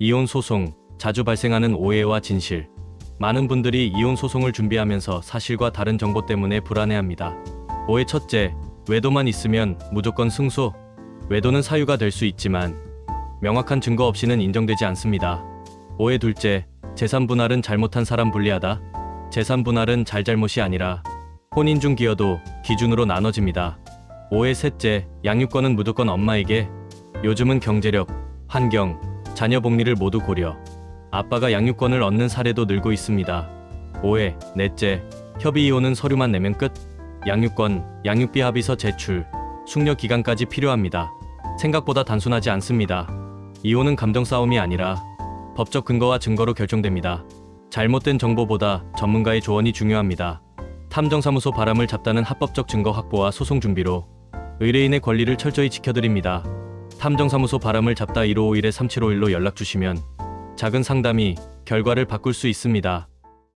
이혼 소송, 자주 발생하는 오해와 진실. 많은 분들이 이혼 소송을 준비하면서 사실과 다른 정보 때문에 불안해합니다. 오해 첫째, 외도만 있으면 무조건 승소. 외도는 사유가 될 수 있지만 명확한 증거 없이는 인정되지 않습니다. 오해 둘째, 재산 분할은 잘못한 사람 불리하다. 재산 분할은 잘잘못이 아니라 혼인 중 기여도 기준으로 나눠집니다. 오해 셋째, 양육권은 무조건 엄마에게. 요즘은 경제력, 환경, 자녀 복리를 모두 고려. 아빠가 양육권을 얻는 사례도 늘고 있습니다. 오해 넷째, 협의 이혼은 서류만 내면 끝. 양육권, 양육비 합의서 제출, 숙려 기간까지 필요합니다. 생각보다 단순하지 않습니다. 이혼은 감정 싸움이 아니라 법적 근거와 증거로 결정됩니다. 잘못된 정보보다 전문가의 조언이 중요합니다. 탐정사무소 바람을 잡다는 합법적 증거 확보와 소송 준비로 의뢰인의 권리를 철저히 지켜드립니다. 탐정사무소 바람을 잡다 1551-3751로 연락 주시면 작은 상담이 결과를 바꿀 수 있습니다.